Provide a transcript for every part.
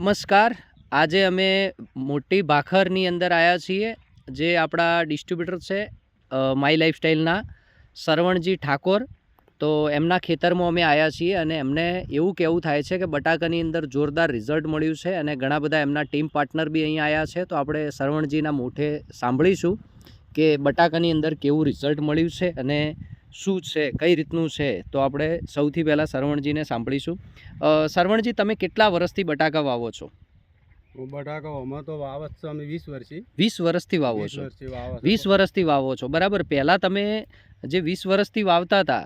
નમસ્કાર. આજે અમે મોટી ભાખરની અંદર આવ્યા છીએ, જે આપણા ડિસ્ટ્રીબ્યુટર છે માય લાઈફસ્ટાઈલના સરવણજી ઠાકોર. તો એમના ખેતરમાં અમે આવ્યા છીએ અને એમને એવું કહેવું થાય છે કે બટાકાની અંદર જોરદાર રિઝલ્ટ મળ્યું છે અને ઘણા બધા એમના ટીમ પાર્ટનર બી અહીંયા આવ્યા છે. તો આપણે સરવણજીના મોઢે સાંભળીશું કે બટાકાની અંદર કેવું રિઝલ્ટ મળ્યું છે અને શું છે કઈ રીતનું છે તો આપણે સૌથી પહેલાં સરવણજીને સાંભળીશું. સરવણજી તમે કેટલા વર્ષથી બટાકા વાવો છો? હું બટાકા અમે તો વાવત છે અમે વીસ વર્ષથી. વીસ વર્ષથી વાવો છો? વીસ વર્ષથી વાવો છો બરાબર. પહેલાં તમે જે વીસ વર્ષથી વાવતા હતા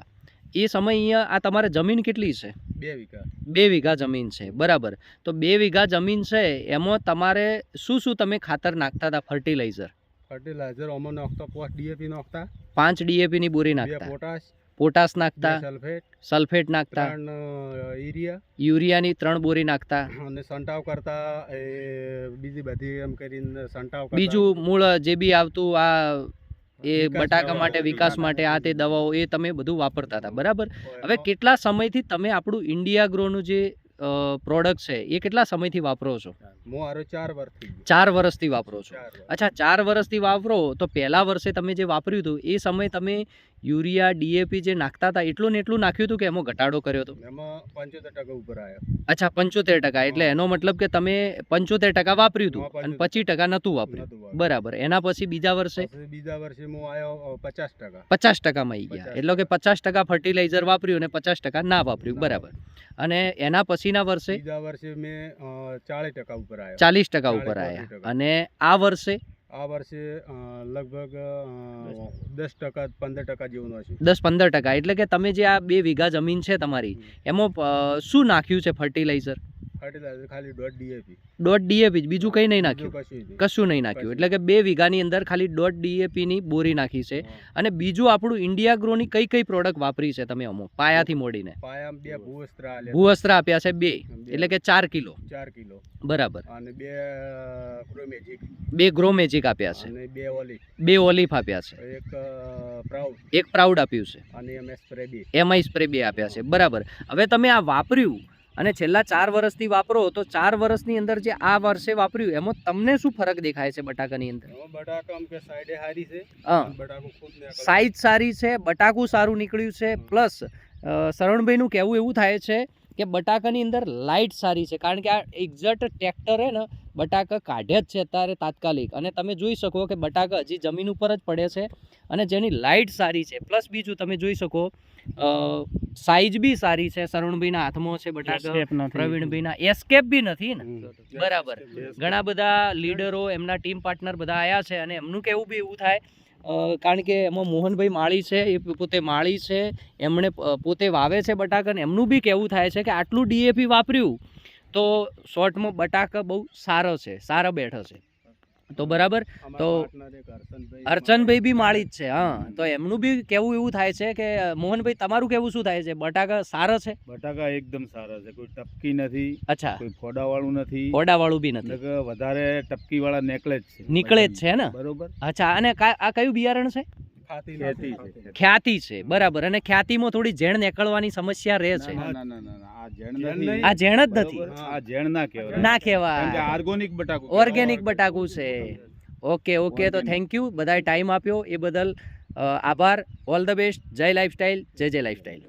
એ સમય અહીંયા આ તમારે જમીન કેટલી છે? બે વીઘા. બે વીઘા જમીન છે બરાબર. તો બે વીઘા જમીન છે એમાં તમારે શું શું તમે ખાતર નાખતા હતા ફર્ટિલાઇઝર? ફર્ટિલાઇઝર અમે નાખતા પોસ્ટ ડીએપી નાખતા. પાંચ ડીએપીની બોરી નાખતા. પોટાશ પોટાશ નાખતા સલ્ફેટ સલ્ફેટ નાખતા યુરિયા. યુરિયાની ત્રણ બોરી નાખતા. અને સંટાવ કરતા બીજી બધી એમ કરીને સંટાવ બીજું મૂળ જે બી આવતું આ એ બટાકા માટે વિકાસ માટે આ તે દવાઓ એ તમે બધું વાપરતા હતા. બરાબર? હવે કેટલા સમયથી તમે આપણું ઇન્ડિયા ગ્રોનું જે પ્રોડક્ટ છે એ કેટલા સમયથી વાપરો છો? ચાર વર્ષથી વાપરો છો. અચ્છા ચાર વર્ષથી વાપરો તો પહેલા વર્ષે તમે જે વાપર્યું હતું એ સમય તમે યુરિયા ડીએપી જે નાખતા હતા એટલું ને એટલું નાખ્યું હતું કે એમાં ઘટાડો કર્યો હતો? પંચોતેર ટકા ઉપર આવ્યો અચ્છા પંચોતેર ટકા. એટલે એનો મતલબ કે તમે પંચોતેર ટકા વાપર્યું હતું અને પચીસ ટકા નહોતું વાપર્યું. બરાબર. એના પછી બીજા વર્ષે? બીજા વર્ષે હું આવ્યો પચાસ ટકા. પચાસ ટકામાં આવી ગયા. એટલે કે પચાસ ટકા ફર્ટિલાઇઝર વાપર્યું અને પચાસ ટકા ના વાપર્યું. બરાબર. અને એના પછીના વર્ષે? બીજા વર્ષે મેં ચાલીસ ટકા ઉપર આવ્યા. ચાલીસ ટકા ઉપર 40 આવ્યા. અને આ વર્ષે? આ વર્ષે લગભગ દસ ટકા પંદર ટકા જેવું હશે. દસ પંદર ટકા. એટલે કે તમે જે આ બે વીઘા જમીન છે તમારી એમાં શું નાખ્યું છે ફર્ટિલાઇઝર ફર્ટિલાઇઝર ખાલી દોઢ ડીએપી દોઢ ડીએપી બીજું કંઈ નહીં નાખ્યું. કશું નહીં. નાખ્યું. એટલે કે બે વીઘાની અંદર ખાલી દોઢ ડીએપીની બોરી નાખી છે. અને બીજું આપણું ઇન્ડિયા ગ્રોની કઈ કઈ પ્રોડક્ટ વાપરી છે તમે અમુક? પાયાથી મોડીને. પાયામાં બે ભૂવસ્ત્ર આપ્યા છે બે. એટલે કે ચાર કિલો. ચાર કિલો. બરાબર. અને બે ગ્રોમેજિક બે ગ્રો મેજિક આપ્યા છે. અને બે ઓલિફ બે ઓલિફ આપ્યા છે. એક પ્રાઉડ એક પ્રાઉડ આપ્યું છે. અને એમ સ્પ્રે બે. એમઆઈ સ્પ્રે બે આપ્યા છે. બરાબર. હવે તમે આ વાપર્યું અને છેલ્લા ચાર વર્ષથી વાપરો તો ચાર વર્ષની અંદર જે આ વર્ષે વાપર્યું એમાં તમને શું ફરક દેખાય છે બટાકાની અંદર? સાઈઝ સારી છે બટાકું સારું નીકળ્યું છે પ્લસ શરણભાઈનું કહેવું એવું થાય છે કે બટાકાની અંદર લાઇટ સારી છે. કારણ કે આ એક્ઝેક્ટ ટ્રેક્ટર હે ને બટાકા કાઢે જ છે અત્યારે તાત્કાલિક. અને તમે જોઈ શકો કે બટાકા હજી જમીન ઉપર જ પડે છે અને જેની લાઇટ સારી છે. પ્લસ બીજું તમે જોઈ શકો સાઈઝ બી સારી છે. શરણભાઈના હાથમાં છે બટાકા. પ્રવીણભાઈના એસ્કેપ બી નથી ને? બરાબર. ઘણા બધા લીડરો એમના ટીમ પાર્ટનર બધા આવ્યા છે અને એમનું કેવું બી એવું થાય કારણ કે એમાં મોહનભાઈ માળી છે, એ પોતે માળી છે, એમણે પોતે વાવે છે બટાકા ને એમનું બી કહેવું થાય છે કે આટલું ડીએપી વાપર્યું તો શોર્ટમાં બટાકા બહુ સારો છે, સારા બેઠો છે. તો બરાબર? તો અર્ચનભાઈ બી માળી જ છે. હા. તો એમનું બી કેવું એવું થાય છે કે મોહનભાઈ તમારું કેવું શું થાય છે? બટાકા સારા છે? બટાકા એકદમ સારા છે. કોઈ ટપકી નથી અચ્છા. કોઈ ફોડા વાળું નથી. ઓડાવાળું બી નથી. વધારે ટપકી વાળા નીકળે જ છે નીકળે જ છે ને? બરોબર? અચ્છા અને આ કયું બિયારણ છે. ખ્યાતિ છે બરાબર. અને ખ્યાતિમાં થોડી ઝેણ નીકળવાની સમસ્યા રહે છે. ના, ના, ના, ના, ના, આ ઝેણ જ નથી. આ ઝેણ ના કહેવાય. ના કહેવાય. ઓર્ગેનિક બટાકું ઓર્ગેનિક બટાકું છે. ઓકે ઓકે તો થેન્ક યુ બધાએ ટાઈમ આપ્યો. એ બદલ અ, આભાર. All the best Jai lifestyle Jai Jai lifestyle